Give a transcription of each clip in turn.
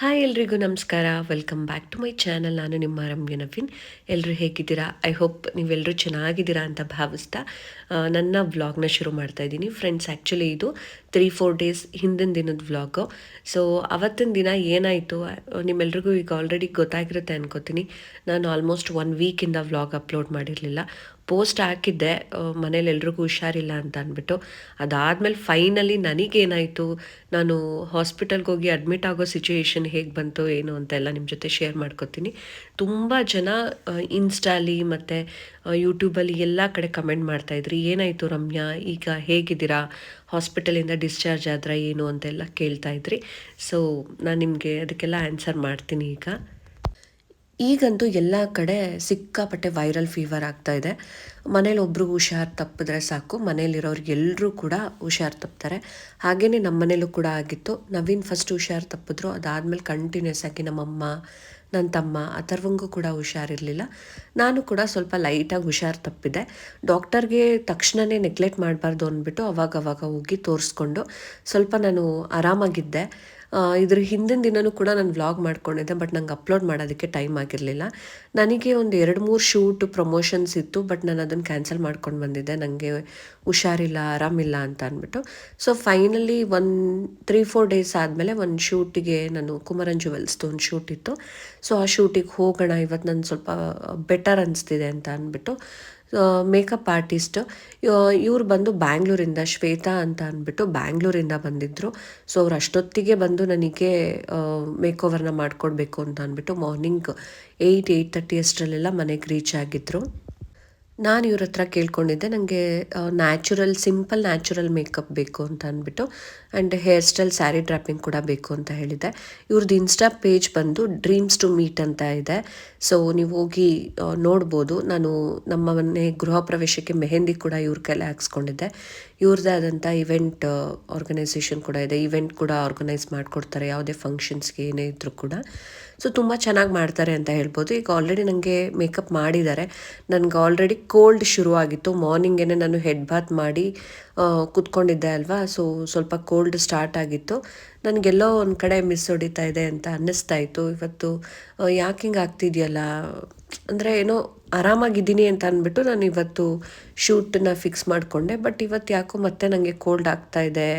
Hi ಎಲ್ರಿಗೂ ನಮಸ್ಕಾರ. Welcome back to my channel ನಾನು ನಿಮ್ಮ ರಮ್ಯ ನವೀನ್. ಎಲ್ಲರೂ ಹೇಗಿದ್ದೀರಾ? ಐ ಹೋಪ್ ನೀವೆಲ್ಲರೂ ಚೆನ್ನಾಗಿದ್ದೀರಾ ಅಂತ ಭಾವಿಸ್ತಾ ನನ್ನ ವ್ಲಾಗ್ನ ಶುರು ಮಾಡ್ತಾ ಇದ್ದೀನಿ. ಫ್ರೆಂಡ್ಸ್ ಆ್ಯಕ್ಚುಲಿ ಇದು ತ್ರೀ ಫೋರ್ ಡೇಸ್ ಹಿಂದಿನ ದಿನದ ವ್ಲಾಗು ಸೊ ಅವತ್ತಿನ ದಿನ ಏನಾಯಿತು ನಿಮ್ಮೆಲ್ರಿಗೂ ಈಗ ಆಲ್ರೆಡಿ ಗೊತ್ತಾಗಿರುತ್ತೆ ಅನ್ಕೋತೀನಿ. ನಾನು ಆಲ್ಮೋಸ್ಟ್ ಒನ್ ವೀಕಿಂದ ವ್ಲಾಗ್ ಅಪ್ಲೋಡ್ ಮಾಡಿರಲಿಲ್ಲ. ಪೋಸ್ಟ್ ಹಾಕಿದ್ದೆ ಮನೇಲಿ ಎಲ್ರಿಗೂ ಹುಷಾರಿಲ್ಲ ಅಂತ ಅಂದ್ಬಿಟ್ಟು. ಅದಾದಮೇಲೆ ಫೈನಲಿ ನನಗೇನಾಯಿತು? ನಾನು ಹಾಸ್ಪಿಟಲ್ಗೆ ಹೋಗಿ ಅಡ್ಮಿಟ್ ಆಗೋ ಸಿಚುಯೇಷನ್ ಹೇಗೆ ಬಂತು ಏನು ಅಂತೆಲ್ಲ ನಿಮ್ಮ ಜೊತೆ ಶೇರ್ ಮಾಡ್ಕೊತೀನಿ. ತುಂಬ ಜನ ಇನ್ಸ್ಟಾಲಿ ಮತ್ತು ಯೂಟ್ಯೂಬಲ್ಲಿ ಎಲ್ಲ ಕಡೆ ಕಮೆಂಟ್ ಮಾಡ್ತಾಯಿದ್ರಿ ಏನಾಯಿತು ರಮ್ಯಾ? ಈಗ ಹೇಗಿದ್ದೀರಾ? ಹಾಸ್ಪಿಟಲಿಂದ ಡಿಸ್ಚಾರ್ಜ್ ಆದ್ರ ಏನು ಅಂತೆಲ್ಲ ಕೇಳ್ತಾ ಇದ್ರಿ. ಸೊ ನಾನು ನಿಮಗೆ ಅದಕ್ಕೆಲ್ಲ ಆನ್ಸರ್ ಮಾಡ್ತೀನಿ ಈಗ. ಈಗಂತೂ ಎಲ್ಲ ಕಡೆ ಸಿಕ್ಕಾಪಟ್ಟೆ ವೈರಲ್ ಫೀವರ್ ಆಗ್ತಾ ಇದೆ. ಮನೇಲಿ ಒಬ್ರು ಹುಷಾರು ತಪ್ಪಿದ್ರೆ ಸಾಕು. ಮನೇಲಿರೋರು ಎಲ್ಲರೂ ಕೂಡ ಹುಷಾರು ತಪ್ತಾರೆ. ಹಾಗೆಯೇ ನಮ್ಮ ಮನೇಲೂ ಕೂಡ ಆಗಿತ್ತು. ನವೀನ್ ಫಸ್ಟ್ ಹುಷಾರು ತಪ್ಪಿದ್ರು. ಅದಾದಮೇಲೆ ಕಂಟಿನ್ಯೂಸ್ ಆಗಿ ನಮ್ಮಮ್ಮ ನನ್ನ ತಮ್ಮ ಅಥರ್ವಂಗೂ ಕೂಡ ಹುಷಾರಿರಲಿಲ್ಲ ನಾನು ಕೂಡ ಸ್ವಲ್ಪ ಲೈಟಾಗಿ ಹುಷಾರು ತಪ್ಪಿದೆ. ಡಾಕ್ಟರ್ಗೆ ತಕ್ಷಣವೇ ನೆಗ್ಲೆಕ್ಟ್ ಮಾಡಬಾರ್ದು ಅಂದ್ಬಿಟ್ಟು ಅವಾಗವಾಗ ಅವಾಗ ಹೋಗಿ ತೋರಿಸ್ಕೊಂಡು ಸ್ವಲ್ಪ ನಾನು ಆರಾಮಾಗಿದ್ದೆ. ಇದ್ರ ಹಿಂದಿನ ದಿನನೂ ಕೂಡ ನಾನು ವ್ಲಾಗ್ ಮಾಡ್ಕೊಂಡಿದ್ದೆ ಬಟ್ ನಂಗೆ ಅಪ್ಲೋಡ್ ಮಾಡೋದಕ್ಕೆ ಟೈಮ್ ಆಗಿರಲಿಲ್ಲ. ನನಗೆ ಒಂದು ಎರಡು ಮೂರು ಶೂಟ್ ಪ್ರಮೋಷನ್ಸ್ ಇತ್ತು ಬಟ್ ನಾನು ಅದನ್ನು ಕ್ಯಾನ್ಸಲ್ ಮಾಡ್ಕೊಂಡು ಬಂದಿದ್ದೆ. ನನಗೆ ಹುಷಾರಿಲ್ಲ, ಆರಾಮಿಲ್ಲ ಅಂತ ಅಂದ್ಬಿಟ್ಟು. So finally one three four days ಆದಮೇಲೆ ಒಂದು ಶೂಟಿಗೆ ನಾನು ಕುಮರನ್ ಜುವೆಲ್ಸ್ದು ಒಂದು ಶೂಟ್ ಇತ್ತು. ಸೊ ಆ ಶೂಟಿಗೆ ಹೋಗೋಣ ಇವತ್ತು ನಾನು ಸ್ವಲ್ಪ ಬೆಟರ್ ಅನಿಸ್ತಿದೆ ಅಂತ ಅಂದ್ಬಿಟ್ಟು. ಮೇಕಪ್ ಆರ್ಟಿಸ್ಟ್ ಇವ್ರು ಬಂದು ಬ್ಯಾಂಗ್ಳೂರಿಂದ ಶ್ವೇತಾ ಅಂತ ಅಂದ್ಬಿಟ್ಟು ಬ್ಯಾಂಗ್ಳೂರಿಂದ ಬಂದಿದ್ದರು ಸೊ ಅವ್ರು ಅಷ್ಟೊತ್ತಿಗೆ ಬಂದು ನನಗೆ ಮೇಕ್ ಓವರ್ನ ಮಾಡಿಕೊಡ್ಬೇಕು ಅಂತ ಅಂದ್ಬಿಟ್ಟು ಮಾರ್ನಿಂಗ್ ಏಯ್ಟ್ ಏಯ್ಟ್ ತರ್ಟಿ ಅಷ್ಟರಲ್ಲೆಲ್ಲ ಮನೆಗೆ ರೀಚ್ ಆಗಿದ್ದರು ನಾನು ಇವ್ರ ಹತ್ರ ಕೇಳ್ಕೊಂಡಿದ್ದೆ ನನಗೆ ನ್ಯಾಚುರಲ್ ಸಿಂಪಲ್ ನ್ಯಾಚುರಲ್ ಮೇಕಪ್ ಬೇಕು ಅಂತ ಅಂದ್ಬಿಟ್ಟು and hair style sari draping ಕೂಡ ಬೇಕು ಅಂತ ಹೇಳಿದ್ದೆ. ಇವ್ರದ್ದು ಇನ್ಸ್ಟಾ ಪೇಜ್ ಬಂದು ಡ್ರೀಮ್ಸ್ ಟು ಮೀಟ್ ಅಂತ ಇದೆ. ಸೊ ನೀವು ಹೋಗಿ ನೋಡ್ಬೋದು. ನಾನು ನಮ್ಮ ಮನೆ ಗೃಹ ಪ್ರವೇಶಕ್ಕೆ ಮೆಹಂದಿ ಕೂಡ ಇವ್ರ ಕೈಲಿ ಹಾಕ್ಸ್ಕೊಂಡಿದ್ದೆ. ಇವ್ರದ್ದೇ ಆದಂಥ ಇವೆಂಟ್ ಆರ್ಗನೈಸೇಷನ್ ಕೂಡ ಇದೆ. ಇವೆಂಟ್ ಕೂಡ ಆರ್ಗನೈಸ್ ಮಾಡಿಕೊಡ್ತಾರೆ. ಯಾವುದೇ ಫಂಕ್ಷನ್ಸ್ಗೆ ಏನೇ ಇದ್ದರೂ ಕೂಡ. ಸೊ ತುಂಬ ಚೆನ್ನಾಗಿ ಮಾಡ್ತಾರೆ ಅಂತ ಹೇಳ್ಬೋದು. ಈಗ ಆಲ್ರೆಡಿ ನನಗೆ ಮೇಕಪ್ ಮಾಡಿದ್ದಾರೆ. ನನಗೆ ಆಲ್ರೆಡಿ ಕೋಲ್ಡ್ ಶುರುವಾಗಿತ್ತು. ಮಾರ್ನಿಂಗೇ ನಾನು ಹೆಡ್ ಬಾತ್ ಮಾಡಿ ಆ, ಕುತ್ಕೊಂಡಿದ್ದೆ ಅಲ್ವಾ? ಸೊ ಸ್ವಲ್ಪ ಕೋಲ್ಡ್ ಸ್ಟಾರ್ಟ್ ಆಗಿತ್ತು. ನನಗೆಲ್ಲೋ ಒಂದು ಕಡೆ ಮಿಸ್ ಹೊಡಿತಾ ಇದೆ ಅಂತ ಅನ್ನಿಸ್ತಾ ಇತ್ತು. ಇವತ್ತು ಆ, ಯಾಕೆ ಹಿಂಗೆ ಆಗ್ತಿದೆಯಲ್ಲ? ಅಂದರೆ ಏನೋ ಆರಾಮಾಗಿದ್ದೀನಿ ಅಂತ ಅಂದ್ಬಿಟ್ಟು ನಾನು ಇವತ್ತು ಶೂಟನ್ನ ಫಿಕ್ಸ್ ಮಾಡಿಕೊಂಡೆ. ಬಟ್ ಇವತ್ತು ಯಾಕೋ ಮತ್ತೆ ನನಗೆ ಕೋಲ್ಡ್ ಆಗ್ತಾ ಇದೆ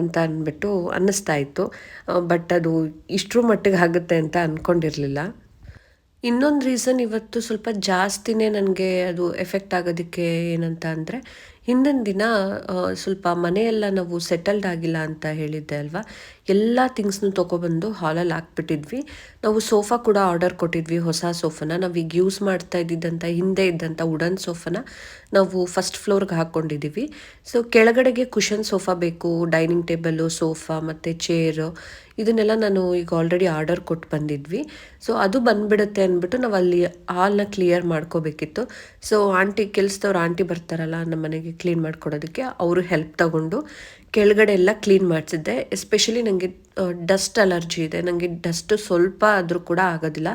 ಅಂತ ಅಂದ್ಬಿಟ್ಟು ಅನ್ನಿಸ್ತಾ ಇತ್ತು. ಬಟ್ ಅದು ಇಷ್ಟರ ಮಟ್ಟಿಗೆ ಆಗುತ್ತೆ ಅಂತ ಅಂದ್ಕೊಂಡಿರಲಿಲ್ಲ ಇನ್ನೊಂದು ರೀಸನ್ ಇವತ್ತು ಸ್ವಲ್ಪ ಜಾಸ್ತಿನೇ ನನಗೆ ಅದು ಎಫೆಕ್ಟ್ ಆಗೋದಕ್ಕೆ ಏನಂತ ಅಂದರೆ, ಹಿಂದಿನ ದಿನ ಸ್ವಲ್ಪ ಮನೆಯೆಲ್ಲ ನಾವು ಸೆಟಲ್ಡ್ ಆಗಿಲ್ಲ ಅಂತ ಹೇಳಿದ್ದೆ ಅಲ್ವಾ? ಎಲ್ಲ ಥಿಂಗ್ಸ್ನು ತೊಗೊಬಂದು ಹಾಲಲ್ಲಿ ಹಾಕ್ಬಿಟ್ಟಿದ್ವಿ. ನಾವು ಸೋಫಾ ಕೂಡ ಆರ್ಡರ್ ಕೊಟ್ಟಿದ್ವಿ, ಹೊಸ ಸೋಫಾನ. ನಾವು ಈಗ ಯೂಸ್ ಮಾಡ್ತಾ ಇದ್ದಿದ್ದಂಥ ಹಿಂದೆ ಇದ್ದಂಥ ವುಡನ್ ಸೋಫಾನ ನಾವು ಫಸ್ಟ್ ಫ್ಲೋರ್ಗೆ ಹಾಕ್ಕೊಂಡಿದ್ದೀವಿ ಸೊ, ಕೆಳಗಡೆಗೆ ಕುಷನ್ ಸೋಫಾ ಬೇಕು, ಡೈನಿಂಗ್ ಟೇಬಲ್ಲು, ಸೋಫಾ ಮತ್ತು ಚೇರು, ಇದನ್ನೆಲ್ಲ ನಾನು ಈಗ ಆಲ್ರೆಡಿ ಆರ್ಡರ್ ಕೊಟ್ಟು ಬಂದಿದ್ವಿ. ಸೊ, ಅದು ಬಂದ್ಬಿಡುತ್ತೆ ಅಂದ್ಬಿಟ್ಟು ನಾವು ಅಲ್ಲಿ ಹಾಲ್ನ ಕ್ಲಿಯರ್ ಮಾಡ್ಕೋಬೇಕಿತ್ತು. ಸೊ, ಆಂಟಿ ಕೆಲಸದವ್ರು ಆಂಟಿ ಬರ್ತಾರಲ್ಲ ನಮ್ಮ ಮನೆಗೆ ಕ್ಲೀನ್ ಮಾಡ್ಕೊಡೋದಕ್ಕೆ, ಅವರು ಹೆಲ್ಪ್ ತಗೊಂಡು ಕೆಳಗಡೆ ಎಲ್ಲ ಕ್ಲೀನ್ ಮಾಡಿಸಿದ್ದೆ. ಎಸ್ಪೆಷಲಿ ನನಗೆ ಡಸ್ಟ್ ಅಲರ್ಜಿ ಇದೆ. ನನಗೆ ಡಸ್ಟ್ ಸ್ವಲ್ಪ ಆದರೂ ಕೂಡ ಆಗೋದಿಲ್ಲ.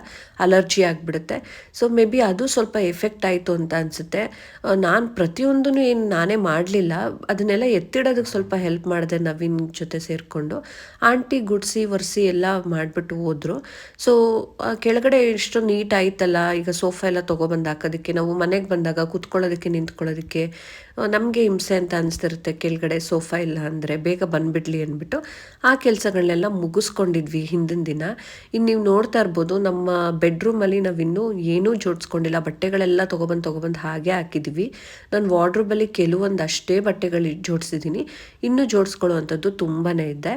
ಅಲರ್ಜಿ ಆಗಿಬಿಡುತ್ತೆ. ಸೊ ಮೇ ಬಿ ಅದು ಸ್ವಲ್ಪ ಎಫೆಕ್ಟ್ ಆಯಿತು ಅಂತ ಅನಿಸುತ್ತೆ. ನಾನು ಪ್ರತಿಯೊಂದೂ ಏನು ನಾನೇ ಮಾಡಲಿಲ್ಲ. ಅದನ್ನೆಲ್ಲ ಎತ್ತಿಡೋದಕ್ಕೆ ಸ್ವಲ್ಪ ಹೆಲ್ಪ್ ಮಾಡಿದೆ ನವೀನ್ ಜೊತೆ ಸೇರಿಕೊಂಡು. ಆಂಟಿ ಗುಡ್ಸಿ ಒರೆಸಿ ಎಲ್ಲ ಮಾಡಿಬಿಟ್ಟು ಹೋದರು. ಸೊ ಕೆಳಗಡೆ ಎಷ್ಟು ನೀಟ್ ಆಯ್ತಲ್ಲ. ಈಗ ಸೋಫಾ ಎಲ್ಲ ತೊಗೊಬಂದು ಹಾಕೋದಕ್ಕೆ, ನಾವು ಮನೆಗೆ ಬಂದಾಗ ಕೂತ್ಕೊಳ್ಳೋದಕ್ಕೆ, ನಿಂತ್ಕೊಳ್ಳೋದಕ್ಕೆ ನಮಗೆ ಹಿಂಸೆ ಅಂತ ಅನಿಸ್ತಿರುತ್ತೆ. ಕೆಳಗಡೆ ಸೋಫಾ ಇಲ್ಲ ಅಂದರೆ ಬೇಗ ಬಂದುಬಿಡ್ಲಿ ಅಂದ್ಬಿಟ್ಟು ಆ ಕೆಲಸಗಳನ್ನೆಲ್ಲ ಮುಗಿಸ್ಕೊಂಡಿದ್ವಿ ಹಿಂದಿನ ದಿನ. ಇನ್ನು ನೀವು ನೋಡ್ತಾ ಇರ್ಬೋದು ನಮ್ಮ ಬೆಡ್ರೂಮಲ್ಲಿ ನಾವಿನ್ನೂ ಏನೂ ಜೋಡಿಸ್ಕೊಂಡಿಲ್ಲ. ಬಟ್ಟೆಗಳೆಲ್ಲ ತೊಗೊಬಂದು ತೊಗೊಬಂದು ಹಾಗೆ ಹಾಕಿದ್ವಿ. ನಾನು ವಾರ್ಡ್ರೂಬಲ್ಲಿ ಕೆಲವೊಂದು ಅಷ್ಟೇ ಬಟ್ಟೆಗಳು ಜೋಡಿಸಿದ್ದೀನಿ ಇನ್ನೂ ಜೋಡಿಸ್ಕೊಳ್ಳೋ ಅಂಥದ್ದು ತುಂಬಾ ಇದೆ.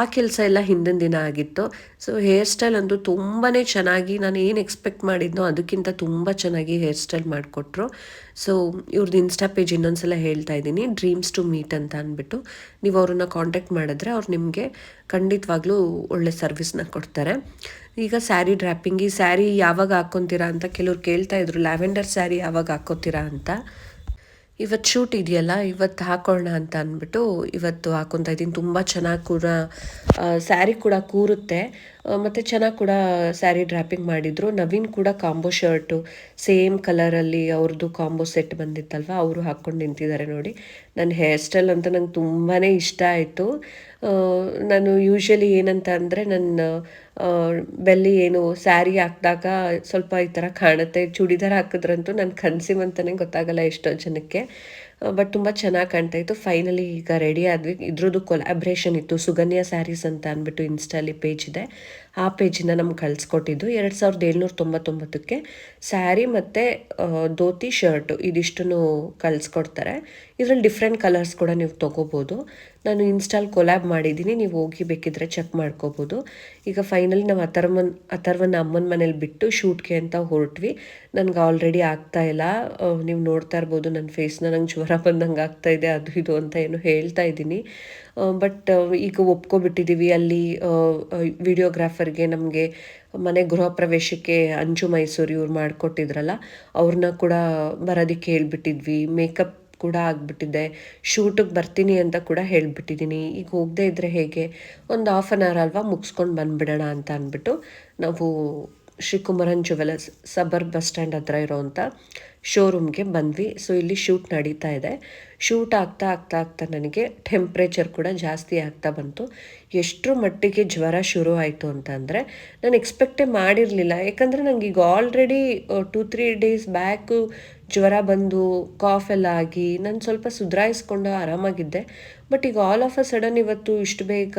ಆ ಕೆಲಸ ಎಲ್ಲ ಹಿಂದಿನ ದಿನ ಆಗಿತ್ತು. ಸೊ ಹೇರ್ ಸ್ಟೈಲ್ ಅಂತೂ ತುಂಬಾ ಚೆನ್ನಾಗಿ ನಾನು ಏನು ಎಕ್ಸ್ಪೆಕ್ಟ್ ಮಾಡಿದ್ನೋ ಅದಕ್ಕಿಂತ ತುಂಬ ಚೆನ್ನಾಗಿ ಹೇರ್ ಸ್ಟೈಲ್ ಮಾಡಿಕೊಟ್ರು. ಸೊ ಇವ್ರದ್ದು ಇನ್ಸ್ಟಾ ಪೇಜ್ ಇನ್ನೊಂದ್ಸಲ ಹೇಳ್ತಾ ಇದ್ದೀನಿ. ಡ್ರೀಮ್ಸ್ ಟು ಮೀಟ್ ಅಂತ ಅಂದ್ಬಿಟ್ಟು. ನೀವು ಅವ್ರನ್ನ ಕಾಂಟ್ಯಾಕ್ಟ್ ಮಾಡಿದ್ರೆ ಅವ್ರು ನಿಮಗೆ ಖಂಡಿತವಾಗ್ಲೂ ಒಳ್ಳೆ ಸರ್ವಿಸ್ನ ಕೊಡ್ತಾರೆ. ಈಗ ಸ್ಯಾರಿ ಡ್ರ್ಯಾಪಿಂಗ್ ಈ ಸ್ಯಾರಿ ಯಾವಾಗ ಹಾಕ್ಕೊತೀರಾ ಅಂತ ಕೆಲವ್ರು ಕೇಳ್ತಾ ಇದ್ರು. ಲ್ಯಾವೆಂಡರ್ ಸ್ಯಾರಿ ಯಾವಾಗ ಹಾಕ್ಕೋತೀರಾ ಅಂತ. ಇವತ್ತು ಶೂಟ್ ಇದೆಯಲ್ಲ, ಇವತ್ತು ಹಾಕೋಣ ಅಂತ ಅಂದ್ಬಿಟ್ಟು ಇವತ್ತು ಹಾಕೊತಾ ಇದ್ದೀನಿ. ತುಂಬ ಚೆನ್ನಾಗಿ ಕೂಡ ಸ್ಯಾರಿ ಕೂಡ ಕೂರುತ್ತೆ. ಮತ್ತು ಚೆನ್ನಾಗಿ ಕೂಡ ಸ್ಯಾರಿ ಡ್ರಾಪಿಂಗ್ ಮಾಡಿದರು. ನವೀನ್ ಕೂಡ ಕಾಂಬೋ ಶರ್ಟು ಸೇಮ್ ಕಲರಲ್ಲಿ ಅವ್ರದ್ದು ಕಾಂಬೋ ಸೆಟ್ ಬಂದಿತ್ತಲ್ವ, ಅವರು ಹಾಕ್ಕೊಂಡು ನಿಂತಿದ್ದಾರೆ ನೋಡಿ. ನನ್ನ ಹೇರ್ ಸ್ಟೈಲ್ ಅಂತ ನಂಗೆ ತುಂಬಾ ಇಷ್ಟ ಆಯಿತು. ನಾನು ಯೂಶ್ವಲಿ ಏನಂತ ಅಂದರೆ ನನ್ನ ಬೆಲ್ಲಿ ಏನು ಸ್ಯಾರಿ ಹಾಕಿದಾಗ ಸ್ವಲ್ಪ ಈ ಥರ ಕಾಣುತ್ತೆ, ಚೂಡಿದಾರ ಹಾಕಿದ್ರಂತೂ ನನ್ನ ಅಂತಾನೆ ಗೊತ್ತಾಗಲ್ಲ ಎಷ್ಟೋ ಜನಕ್ಕೆ. ಬಟ್ ತುಂಬ ಚೆನ್ನಾಗಿ ಕಾಣ್ತಾ ಇತ್ತು. ಫೈನಲಿ ಈಗ ರೆಡಿ ಆದ್ವಿ. ಇದ್ರದ್ದು ಕೊಲಾಬ್ರೇಷನ್ ಇತ್ತು. ಸುಗನ್ಯ ಸ್ಯಾರೀಸ್ ಅಂತ ಅಂದ್ಬಿಟ್ಟು ಇನ್ಸ್ಟಾಲಿ ಪೇಜ್ ಇದೆ. ಆ ಪೇಜಿಂದ ನಮ್ಗೆ ಕಳಿಸ್ಕೊಟ್ಟಿದ್ದು. ಎರಡು ಸಾವಿರದ ಏಳ್ನೂರ ತೊಂಬತ್ತೊಂಬತ್ತಕ್ಕೆ ಸ್ಯಾರಿ ಮತ್ತು ಧೋತಿ ಶರ್ಟು ಇದಿಷ್ಟು ಕಳಿಸ್ಕೊಡ್ತಾರೆ. ಇದರಲ್ಲಿ ಡಿಫ್ರೆಂಟ್ ಕಲರ್ಸ್ ಕೂಡ ನೀವು ತೊಗೋಬೋದು. ನಾನು ಇನ್ಸ್ಟಾಲ್ ಕೊಲ್ಯಾಬ್ ಮಾಡಿದ್ದೀನಿ, ನೀವು ಹೋಗಿ ಬೇಕಿದ್ರೆ ಚೆಕ್ ಮಾಡ್ಕೋಬೋದು. ಈಗ ಫೈನಲಿ ನಾವು ಅಥರ್ವನ್ ಅಥರ್ವನ ಅಮ್ಮನ ಮನೇಲಿ ಬಿಟ್ಟು ಶೂಟ್ಗೆ ಅಂತ ಹೊರಟ್ವಿ. ನನಗೆ ಆಲ್ರೆಡಿ ಆಗ್ತಾ ಇಲ್ಲ. ನೀವು ನೋಡ್ತಾ ಇರ್ಬೋದು ನನ್ನ ಫೇಸ್ನ ನಂಗೆ ಜ್ವರ ಬಂದಂಗೆ ಆಗ್ತಾ ಇದೆ, ಅದು ಇದು ಅಂತ ಏನು ಹೇಳ್ತಾ ಇದ್ದೀನಿ. ಬಟ್ ಈಗ ಒಪ್ಕೊಬಿಟ್ಟಿದ್ದೀವಿ ಅಲ್ಲಿ ವಿಡಿಯೋಗ್ರಾಫರ್ಗೆ ನಮಗೆ ಮನೆ ಗೃಹ ಪ್ರವೇಶಕ್ಕೆ ಅಂಜು ಮೈಸೂರು ಇವ್ರು ಮಾಡಿಕೊಟ್ಟಿದ್ರಲ್ಲ ಅವ್ರನ್ನ ಕೂಡ ಬರೋದಕ್ಕೆ ಹೇಳ್ಬಿಟ್ಟಿದ್ವಿ. ಮೇಕಪ್ ಕೂಡ ಆಗಿಬಿಟ್ಟಿದೆ. ಶೂಟಿಗೆ ಬರ್ತೀನಿ ಅಂತ ಕೂಡ ಹೇಳ್ಬಿಟ್ಟಿದ್ದೀನಿ ಈಗ ಹೋಗದೇ ಇದ್ದರೆ ಹೇಗೆ? ಒಂದು ಹಾಫ್ ಆನ್ ಅವರ್ ಅಲ್ವಾ ಮುಗಿಸ್ಕೊಂಡು ಬಂದುಬಿಡೋಣ ಅಂತ ಅಂದ್ಬಿಟ್ಟು ನಾವು ಶ್ರೀಕುಮಾರನ್ ಜುವೆಲರ್ಸ್ ಸಬರ್ ಬಸ್ ಸ್ಟ್ಯಾಂಡ್ ಹತ್ರ ಇರೋವಂಥ ಶೋರೂಮ್ಗೆ ಬಂದ್ವಿ. ಸೊ ಇಲ್ಲಿ ಶೂಟ್ ನಡೀತಾ ಇದೆ. ಶೂಟ್ ಆಗ್ತಾ ಆಗ್ತಾ ಆಗ್ತಾ ನನಗೆ ಟೆಂಪ್ರೇಚರ್ ಕೂಡ ಜಾಸ್ತಿ ಆಗ್ತಾ ಬಂತು. ಎಷ್ಟರ ಮಟ್ಟಿಗೆ ಜ್ವರ ಶುರು ಆಯಿತು ಅಂತ ಅಂದರೆ ನಾನು ಎಕ್ಸ್ಪೆಕ್ಟೇ ಮಾಡಿರಲಿಲ್ಲ. ಯಾಕಂದರೆ ನನಗೆ ಈಗ already two three days back ಜ್ವರ ಬಂದು ಕಾಫ್ ಎಲ್ಲ ಆಗಿ, ನಾನು ಸ್ವಲ್ಪ ಸುಧಾರಿಸ್ಕೊಂಡು ಆರಾಮಾಗಿದ್ದೆ. ಬಟ್ ಈಗ ಆಲ್ ಆಫ್ ಅ ಸಡನ್ ಇವತ್ತು ಇಷ್ಟು ಬೇಗ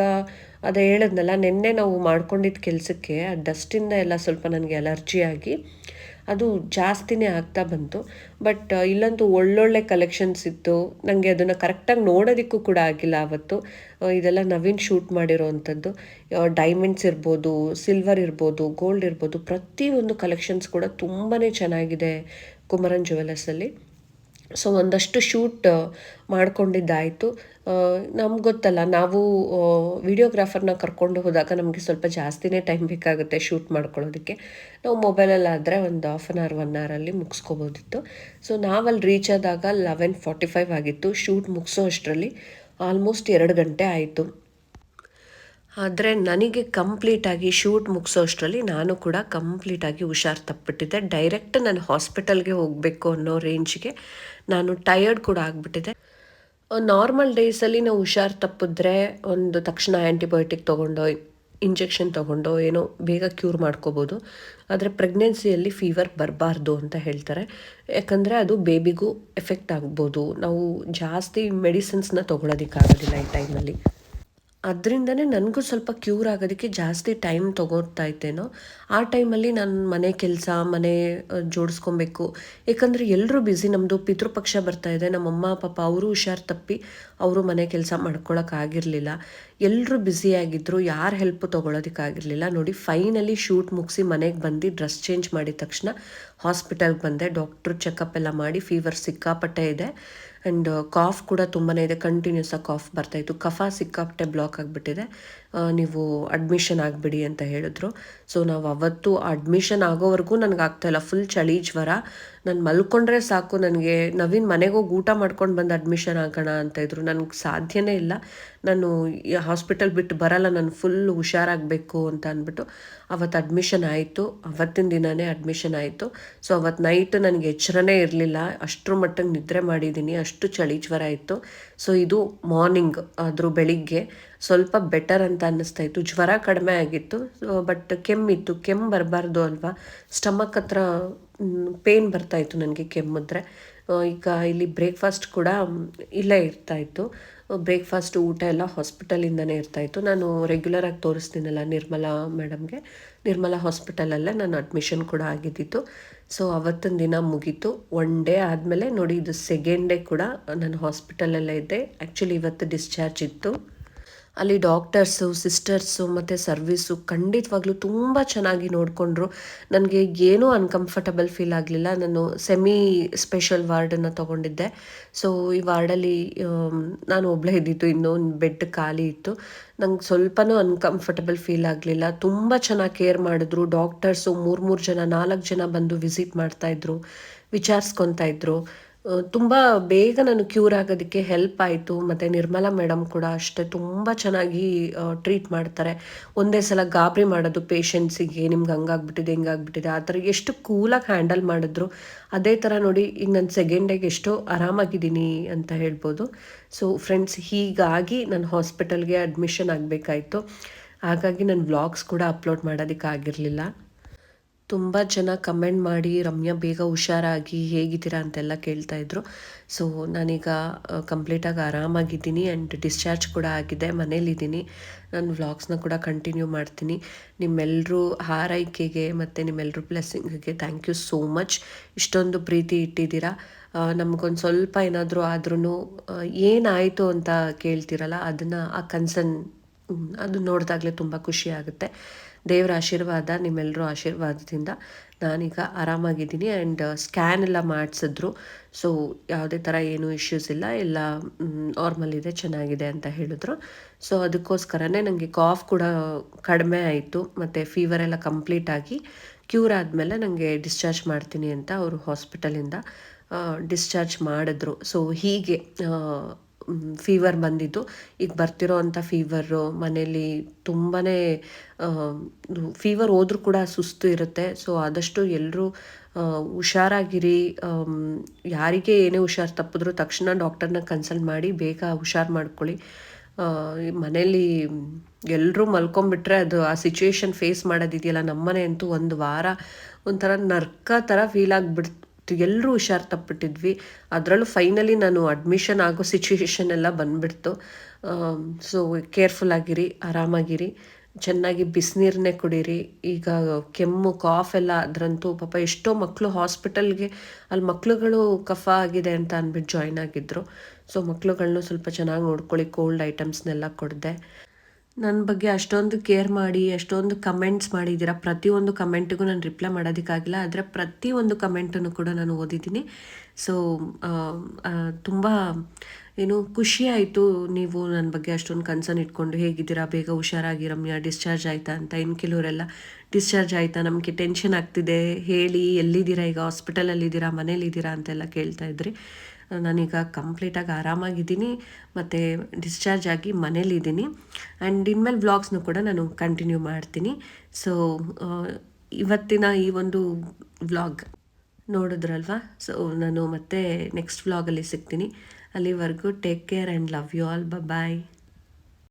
ಅದು ಹೇಳದ್ನಲ್ಲ, ನಿನ್ನೆ ನಾವು ಮಾಡ್ಕೊಂಡಿದ್ದ ಕೆಲಸಕ್ಕೆ, ಆ ಡಸ್ಟಿಂದ ಎಲ್ಲ ಸ್ವಲ್ಪ ನನಗೆ ಅಲರ್ಜಿ ಆಗಿ. ಅದು ಜಾಸ್ತಿನೇ ಆಗ್ತಾ ಬಂತು. ಬಟ್ ಇಲ್ಲಂತೂ ಒಳ್ಳೊಳ್ಳೆ ಕಲೆಕ್ಷನ್ಸ್ ಇತ್ತು. ನನಗೆ ಅದನ್ನು ಕರೆಕ್ಟಾಗಿ ನೋಡೋದಕ್ಕೂ ಕೂಡ ಆಗಿಲ್ಲ ಆವತ್ತು. ಇದೆಲ್ಲ ನವೀನ್ ಶೂಟ್ ಮಾಡಿರೋ ಅಂಥದ್ದು. ಡೈಮಂಡ್ಸ್ ಇರ್ಬೋದು ಸಿಲ್ವರ್ ಇರ್ಬೋದು ಗೋಲ್ಡ್ ಇರ್ಬೋದು, ಪ್ರತಿಯೊಂದು ಕಲೆಕ್ಷನ್ಸ್ ಕೂಡ ತುಂಬಾ ಚೆನ್ನಾಗಿದೆ ಕುಮರನ್ ಜುವೆಲರ್ಸಲ್ಲಿ ಸೊ ಒಂದಷ್ಟು ಶೂಟ್ ಮಾಡ್ಕೊಂಡಿದ್ದಾಯಿತು. ನಮ್ಗೆ ಗೊತ್ತಲ್ಲ, ನಾವು ವಿಡಿಯೋಗ್ರಾಫರ್ನ ಕರ್ಕೊಂಡು ಹೋದಾಗ ನಮಗೆ ಸ್ವಲ್ಪ ಜಾಸ್ತಿನೇ ಟೈಮ್ ಬೇಕಾಗುತ್ತೆ ಶೂಟ್ ಮಾಡ್ಕೊಳ್ಳೋದಕ್ಕೆ. ನಾವು ಮೊಬೈಲಲ್ಲಾದರೆ ಒಂದು ಹಾಫ್ ಆನ್ ಅವರ್ ಒನ್ ಅವರಲ್ಲಿ ಮುಗಿಸ್ಕೋಬೋದಿತ್ತು. ಸೊ ನಾವಲ್ಲಿ ರೀಚ್ ಆದಾಗ ಲೆವೆನ್ ಫಾರ್ಟಿ ಫೈವ್ ಆಗಿತ್ತು. ಶೂಟ್ ಮುಗಿಸೋ ಅಷ್ಟರಲ್ಲಿ ಆಲ್ಮೋಸ್ಟ್ ಎರಡು ಗಂಟೆ ಆಯಿತು. ಆದರೆ ನನಗೆ ಕಂಪ್ಲೀಟಾಗಿ ಶೂಟ್ ಮುಗಿಸೋ ಅಷ್ಟರಲ್ಲಿ ನಾನು ಕೂಡ ಕಂಪ್ಲೀಟಾಗಿ ಹುಷಾರು ತಪ್ಪಿಟ್ಟಿದ್ದೆ. ಡೈರೆಕ್ಟ್ ನಾನು ಹಾಸ್ಪಿಟಲ್ಗೆ ಹೋಗಬೇಕು ಅನ್ನೋ ರೇಂಜ್ಗೆ ನಾನು ಟಯರ್ಡ್ ಕೂಡ ಆಗಿಬಿಟ್ಟಿದೆ. ನಾರ್ಮಲ್ ಡೇಸಲ್ಲಿ ನಾವು ಹುಷಾರು ತಪ್ಪಿದ್ರೆ ಒಂದು ತಕ್ಷಣ ಆ್ಯಂಟಿಬಯೋಟಿಕ್ ತೊಗೊಂಡೋ ಇಂಜೆಕ್ಷನ್ ತೊಗೊಂಡೋ, ಏನೋ ಬೇಗ ಕ್ಯೂರ್ ಮಾಡ್ಕೋಬೋದು. ಆದರೆ ಪ್ರೆಗ್ನೆನ್ಸಿಯಲ್ಲಿ ಫೀವರ್ ಬರಬಾರ್ದು ಅಂತ ಹೇಳ್ತಾರೆ. ಯಾಕಂದರೆ ಅದು ಬೇಬಿಗೂ ಎಫೆಕ್ಟ್ ಆಗ್ಬೋದು. ನಾವು ಜಾಸ್ತಿ ಮೆಡಿಸಿನ್ಸ್ನ ತೊಗೊಳೋದಕ್ಕಾಗೋದಿಲ್ಲ ಈ ಟೈಮಲ್ಲಿ ಅದರಿಂದನೇ ನನಗೂ ಸ್ವಲ್ಪ ಕ್ಯೂರ್ ಆಗೋದಕ್ಕೆ ಜಾಸ್ತಿ ಟೈಮ್ ತೊಗೋತಾ ಇದ್ದೇನೋ. ಆ ಟೈಮಲ್ಲಿ ನಾನು ಮನೆ ಕೆಲಸ, ಮನೆ ಜೋಡಿಸ್ಕೊಬೇಕು. ಏಕೆಂದರೆ ಎಲ್ಲರೂ ಬ್ಯುಸಿ ನಮ್ಮದು ಪಿತೃಪಕ್ಷ ಬರ್ತಾ ಇದೆ. ನಮ್ಮಮ್ಮ, ಪಾಪ ಅವರು ಹುಷಾರು ತಪ್ಪಿ ಅವರು ಮನೆ ಕೆಲಸ ಮಾಡ್ಕೊಳಕ್ಕಾಗಿರಲಿಲ್ಲ ಎಲ್ಲರೂ ಬ್ಯುಸಿಯಾಗಿದ್ದರು ಯಾರು ಹೆಲ್ಪ್ ತೊಗೊಳೋದಕ್ಕಾಗಿರಲಿಲ್ಲ ನೋಡಿ ಫೈನಲಿ ಶೂಟ್ ಮುಗಿಸಿ ಮನೆಗೆ ಬಂದು ಡ್ರೆಸ್ ಚೇಂಜ್ ಮಾಡಿದ ತಕ್ಷಣ ಹಾಸ್ಪಿಟಲ್ಗೆ ಬಂದೆ. ಡಾಕ್ಟ್ರು ಚೆಕಪ್ ಎಲ್ಲ ಮಾಡಿ ಫೀವರ್ ಸಿಕ್ಕಾಪಟ್ಟೆ ಇದೆ. ಆ್ಯಂಡ್ ಕಾಫ್ ಕೂಡ ತುಂಬಾ ಇದೆ. ಕಂಟಿನ್ಯೂಸ್ ಆಗಿ ಕಾಫ್ ಬರ್ತಾಯಿತ್ತು ಕಫ ಸಿಕ್ಕಾಪಟ್ಟೆ ಬ್ಲಾಕ್ ಆಗಿಬಿಟ್ಟಿದೆ. ನೀವು ಅಡ್ಮಿಷನ್ ಆಗಿಬಿಡಿ ಅಂತ ಹೇಳಿದ್ರು. ಸೊ ನಾವು ಅವತ್ತು ಅಡ್ಮಿಷನ್ ಆಗೋವರೆಗೂ ನನಗೆ ಆಗ್ತಾಯಿಲ್ಲ ಫುಲ್ ಚಳಿ ಜ್ವರ. ನಾನು ಮಲ್ಕೊಂಡ್ರೆ ಸಾಕು ನನಗೆ. ನವೀನ್ ಮನೆಗೆ ಹೋಗಿ ಊಟ ಮಾಡ್ಕೊಂಡು ಬಂದು ಅಡ್ಮಿಷನ್ ಆಗೋಣ ಅಂತ ಇದ್ರು. ನನಗೆ ಸಾಧ್ಯನೇ ಇಲ್ಲ. ನಾನು ಹಾಸ್ಪಿಟಲ್ ಬಿಟ್ಟು ಬರಲ್ಲ. ನಾನು ಫುಲ್ ಹುಷಾರಾಗಬೇಕು ಅಂತ ಅಂದ್ಬಿಟ್ಟು ಅವತ್ತು ಅಡ್ಮಿಷನ್ ಆಯಿತು. ಅವತ್ತಿನ ದಿನವೇ ಅಡ್ಮಿಷನ್ ಆಯಿತು. ಸೊ ಅವತ್ತು ನೈಟ್ ನನಗೆ ಎಚ್ಚರನೇ ಇರಲಿಲ್ಲ. ಅಷ್ಟರ ಮಟ್ಟಿಗೆ ನಿದ್ರೆ ಮಾಡಿದ್ದೀನಿ ಅಷ್ಟು ಚಳಿ ಜ್ವರ ಇತ್ತು. ಸೊ ಇದು ಮಾರ್ನಿಂಗ್ ಆದರೂ ಬೆಳಿಗ್ಗೆ. ಸ್ವಲ್ಪ ಬೆಟರ್ ಅಂತ ಅನ್ನಿಸ್ತಾ ಇತ್ತು. ಜ್ವರ ಕಡಿಮೆ ಆಗಿತ್ತು. ಬಟ್ ಕೆಮ್ಮಿತ್ತು ಕೆಮ್ಮು ಬರಬಾರ್ದು ಅಲ್ವಾ? ಸ್ಟಮಕ್ ಹತ್ರ ಪೇನ್ ಬರ್ತಾ ಇತ್ತು ನನಗೆ ಕೆಮ್ಮಿದ್ರೆ ಈಗ ಇಲ್ಲಿ ಬ್ರೇಕ್ಫಾಸ್ಟ್ ಕೂಡ ಇಲ್ಲೇ ಇರ್ತಾ ಇತ್ತು. ಬ್ರೇಕ್ಫಾಸ್ಟ್ ಊಟ ಎಲ್ಲ ಹಾಸ್ಪಿಟಲಿಂದನೇ ಇರ್ತಾಯಿತ್ತು ನಾನು ರೆಗ್ಯುಲರಾಗಿ ತೋರಿಸ್ತೀನಲ್ಲ ನಿರ್ಮಲಾ ಮೇಡಮ್ಗೆ. ನಿರ್ಮಲಾ ಹಾಸ್ಪಿಟಲಲ್ಲೇ ನಾನು ಅಡ್ಮಿಷನ್ ಕೂಡ ಆಗಿದ್ದಿತ್ತು. ಸೊ ಅವತ್ತಿನ ದಿನ ಮುಗೀತು. ಒನ್ ಡೇ ಆದಮೇಲೆ ನೋಡಿ, ಇದು ಸೆಕೆಂಡ್ ಡೇ ಕೂಡ ನಾನು ಹಾಸ್ಪಿಟಲಲ್ಲೇ ಇದ್ದೆ. ಆ್ಯಕ್ಚುಲಿ ಇವತ್ತು ಡಿಸ್ಚಾರ್ಜ್ ಇತ್ತು. ಅಲ್ಲಿ ಡಾಕ್ಟರ್ಸು ಸಿಸ್ಟರ್ಸು ಮತ್ತು ಸರ್ವಿಸು ಖಂಡಿತವಾಗ್ಲೂ ತುಂಬ ಚೆನ್ನಾಗಿ ನೋಡಿಕೊಂಡ್ರು. ನನಗೆ ಏನೂ ಅನ್ಕಂಫರ್ಟಬಲ್ ಫೀಲ್ ಆಗಲಿಲ್ಲ. ನಾನು ಸೆಮಿ ಸ್ಪೆಷಲ್ ವಾರ್ಡನ್ನು ತೊಗೊಂಡಿದ್ದೆ. ಸೊ ಈ ವಾರ್ಡಲ್ಲಿ ನಾನು ಒಬ್ಬಳೇ ಇದ್ದಿತ್ತು ಇನ್ನೊಂದು ಬೆಡ್ ಖಾಲಿ ಇತ್ತು. ನಂಗೆ ಸ್ವಲ್ಪನೂ ಅನ್ಕಂಫರ್ಟಬಲ್ ಫೀಲ್ ಆಗಲಿಲ್ಲ. ತುಂಬ ಚೆನ್ನಾಗಿ ಕೇರ್ ಮಾಡಿದ್ರು. ಡಾಕ್ಟರ್ಸು ಮೂರು ಮೂರು ಜನ, ನಾಲ್ಕು ಜನ ಬಂದು ವಿಸಿಟ್ ಮಾಡ್ತಾಯಿದ್ರು ವಿಚಾರಿಸ್ಕೊತಾ ಇದ್ರು. ತುಂಬ ಬೇಗ ನಾನು ಕ್ಯೂರ್ ಆಗೋದಕ್ಕೆ ಹೆಲ್ಪ್ ಆಯಿತು. ಮತ್ತು ನಿರ್ಮಲಾ ಮೇಡಮ್ ಕೂಡ ಅಷ್ಟೇ ತುಂಬ ಚೆನ್ನಾಗಿ ಟ್ರೀಟ್ ಮಾಡ್ತಾರೆ. ಒಂದೇ ಸಲ ಗಾಬರಿ ಮಾಡೋದು ಪೇಷಂಟ್ಸಿಗೆ ನಿಮ್ಗೆ ಹಂಗಾಗ್ಬಿಟ್ಟಿದೆ, ಹಿಂಗಾಗ್ಬಿಟ್ಟಿದೆ, ಆ ಥರ ಎಷ್ಟು ಕೂಲಾಗಿ ಹ್ಯಾಂಡಲ್ ಮಾಡಿದ್ರು. ಅದೇ ಥರ ನೋಡಿ, ಈಗ ನಾನು ಸೆಕೆಂಡ್ ಡೇಗೆ ಎಷ್ಟೋ ಆರಾಮಾಗಿದ್ದೀನಿ ಅಂತ ಹೇಳ್ಬೋದು. ಸೊ ಫ್ರೆಂಡ್ಸ್ ಹೀಗಾಗಿ ನಾನು ಹಾಸ್ಪಿಟಲ್ಗೆ ಅಡ್ಮಿಷನ್ ಆಗಬೇಕಾಯಿತು. ಹಾಗಾಗಿ ನಾನು ವ್ಲಾಗ್ಸ್ ಕೂಡ ಅಪ್ಲೋಡ್ ಮಾಡೋದಕ್ಕಾಗಿರಲಿಲ್ಲ. ತುಂಬ ಜನ ಕಮೆಂಟ್ ಮಾಡಿ, ರಮ್ಯಾ, ಬೇಗ ಹುಷಾರಾಗಿ, ಹೇಗಿದ್ದೀರಾ? ಅಂತೆಲ್ಲ ಕೇಳ್ತಾ ಇದ್ರು. ಸೊ ನಾನೀಗ ಕಂಪ್ಲೀಟಾಗಿ ಆರಾಮಾಗಿದ್ದೀನಿ ಆ್ಯಂಡ್ ಡಿಸ್ಚಾರ್ಜ್ ಕೂಡ ಆಗಿದೆ. ಮನೇಲಿದ್ದೀನಿ. ನಾನು ವ್ಲಾಗ್ಸ್ನ ಕೂಡ ಕಂಟಿನ್ಯೂ ಮಾಡ್ತೀನಿ. ನಿಮ್ಮೆಲ್ಲರೂ ಹಾರೈಕೆಗೆ ಮತ್ತು ನಿಮ್ಮೆಲ್ಲರೂ ಬ್ಲೆಸ್ಸಿಂಗಿಗೆ ಥ್ಯಾಂಕ್ ಯು ಸೋ ಮಚ್ ಇಷ್ಟೊಂದು ಪ್ರೀತಿ ಇಟ್ಟಿದ್ದೀರಾ? ನಮಗೊಂದು ಸ್ವಲ್ಪ ಏನಾದರೂ ಆದ್ರೂ ಏನಾಯಿತು ಅಂತ ಕೇಳ್ತಿರಲ್ಲ, ಅದನ್ನು ಆ ಕನ್ಸರ್ನ್ ಅದು ನೋಡಿದಾಗಲೇ ತುಂಬ ಖುಷಿ ಆಗುತ್ತೆ. ದೇವರ ಆಶೀರ್ವಾದ ನಿಮ್ಮೆಲ್ಲರೂ ಆಶೀರ್ವಾದದಿಂದ ನಾನೀಗ ಆರಾಮಾಗಿದ್ದೀನಿ. ಆ್ಯಂಡ್ ಸ್ಕ್ಯಾನ್ ಎಲ್ಲ ಮಾಡಿಸಿದ್ರು. ಸೊ ಯಾವುದೇ ಥರ ಏನೂ ಇಶ್ಯೂಸ್ ಇಲ್ಲ. ಎಲ್ಲ ನಾರ್ಮಲ್ ಇದೆ, ಚೆನ್ನಾಗಿದೆ ಅಂತ ಹೇಳಿದ್ರು. ಸೊ ಅದಕ್ಕೋಸ್ಕರನೇ ನನಗೆ ಕಾಫ್ ಕೂಡ ಕಡಿಮೆ ಆಯಿತು. ಮತ್ತು ಫೀವರ್ ಎಲ್ಲ ಕಂಪ್ಲೀಟಾಗಿ ಕ್ಯೂರ್ ಆದಮೇಲೆ ನನಗೆ ಡಿಸ್ಚಾರ್ಜ್ ಮಾಡ್ತೀನಿ ಅಂತ ಅವರು ಹಾಸ್ಪಿಟಲಿಂದ ಡಿಸ್ಚಾರ್ಜ್ ಮಾಡಿದ್ರು. ಸೊ ಹೀಗೆ ಫೀವರ್ ಬಂದಿದ್ದು. ಈಗ ಬರ್ತಿರೋ ಅಂಥ ಫೀವರು ಮನೇಲಿ ತುಂಬಾ ಫೀವರ್ ಹೋದ್ರೂ ಕೂಡ ಸುಸ್ತು ಇರುತ್ತೆ. ಸೊ ಆದಷ್ಟು ಎಲ್ಲರೂ ಹುಷಾರಾಗಿರಿ. ಯಾರಿಗೆ ಏನೇ ಹುಷಾರು ತಪ್ಪಿದ್ರು ತಕ್ಷಣ ಡಾಕ್ಟರ್ನ ಕನ್ಸಲ್ಟ್ ಮಾಡಿ ಬೇಗ ಹುಷಾರು ಮಾಡ್ಕೊಳ್ಳಿ. ಮನೇಲಿ ಎಲ್ಲರೂ ಮಲ್ಕೊಂಬಿಟ್ರೆ ಅದು ಆ ಸಿಚುವೇಶನ್ ಫೇಸ್ ಮಾಡೋದಿದೆಯಲ್ಲ, ನಮ್ಮನೆ ಅಂತೂ ಒಂದು ವಾರ ಒಂಥರ ನರ್ಕ ಥರ ಫೀಲ್ ಆಗಿಬಿಡ್ತು. ಎಲ್ಲರೂ ಹುಷಾರು ತಪ್ಪಿಟ್ಟಿದ್ವಿ. ಅದರಲ್ಲೂ ಫೈನಲಿ ನಾನು ಅಡ್ಮಿಷನ್ ಆಗೋ ಸಿಚುಯೇಷನ್ ಎಲ್ಲ ಬಂದುಬಿಡ್ತು. ಸೊ ಕೇರ್ಫುಲ್ ಆಗಿರಿ, ಆರಾಮಾಗಿರಿ. ಚೆನ್ನಾಗಿ ಬಿಸಿನೀರನ್ನೇ ಕುಡೀರಿ. ಈಗ ಕೆಮ್ಮು ಕಾಫ್ ಎಲ್ಲ ಅದರಂತೂ ಪಾಪ ಎಷ್ಟೋ ಮಕ್ಕಳು ಹಾಸ್ಪಿಟಲ್ಗೆ ಅಲ್ಲಿ ಮಕ್ಕಳುಗಳು ಕಫ ಆಗಿದೆ ಅಂತ ಅಂದ್ಬಿಟ್ಟು ಜಾಯ್ನ್ ಆಗಿದ್ದರು ಸೊ ಮಕ್ಳುಗಳನ್ನೂ ಸ್ವಲ್ಪ ಚೆನ್ನಾಗಿ ನೋಡ್ಕೊಳ್ಳಿ ಕೋಲ್ಡ್ ಐಟಮ್ಸ್ನೆಲ್ಲ ಕೊಡಿದೆ. ನನ್ನ ಬಗ್ಗೆ ಅಷ್ಟೊಂದು ಕೇರ್ ಮಾಡಿ, ಅಷ್ಟೊಂದು ಕಮೆಂಟ್ಸ್ ಮಾಡಿದ್ದೀರಾ? ಪ್ರತಿಯೊಂದು ಕಮೆಂಟಿಗೂ ನಾನು ರಿಪ್ಲೈ ಮಾಡೋದಕ್ಕಾಗಿಲ್ಲ, ಆದರೆ ಪ್ರತಿಯೊಂದು ಕಮೆಂಟನ್ನು ಕೂಡ ನಾನು ಓದಿದ್ದೀನಿ. ಸೊ ತುಂಬ ಏನು ಖುಷಿ ಆಯಿತು ನೀವು ನನ್ನ ಬಗ್ಗೆ ಅಷ್ಟೊಂದು ಕನ್ಸರ್ನ್ ಇಟ್ಕೊಂಡು, ಹೇಗಿದ್ದೀರಾ? ಬೇಗ ಹುಷಾರಾಗಿ ರಮ್ಯಾ ಡಿಸ್ಚಾರ್ಜ್ ಆಯಿತಾ ಅಂತ ಇನ್ನು ಕೆಲವರೆಲ್ಲ ಡಿಸ್ಚಾರ್ಜ್ ಆಯಿತಾ? ನಮಗೆ ಟೆನ್ಷನ್ ಆಗ್ತಿದೆ, ಹೇಳಿ ಎಲ್ಲಿದ್ದೀರಾ? ಈಗ ಹಾಸ್ಪಿಟಲಲ್ಲಿದ್ದೀರಾ ಮನೇಲಿದ್ದೀರಾ? ಅಂತೆಲ್ಲ ಕೇಳ್ತಾ ಇದ್ರಿ. ನಾನೀಗ ಕಂಪ್ಲೀಟಾಗಿ ಆರಾಮಾಗಿದ್ದೀನಿ ಮತ್ತು ಡಿಸ್ಚಾರ್ಜ್ ಆಗಿ ಮನೇಲಿದ್ದೀನಿ. ಆ್ಯಂಡ್ ಇನ್ಮೇಲೆ ವ್ಲಾಗ್ಸ್ನು ಕೂಡ ನಾನು ಕಂಟಿನ್ಯೂ ಮಾಡ್ತೀನಿ. ಸೊ ಇವತ್ತಿನ ಈ ಒಂದು ವ್ಲಾಗ್ ನೋಡಿದ್ರಲ್ವಾ? ಸೊ ನಾನು ಮತ್ತೆ ನೆಕ್ಸ್ಟ್ ವ್ಲಾಗಲ್ಲಿ ಸಿಗ್ತೀನಿ. ಅಲ್ಲಿವರೆಗೂ take care and love you all bye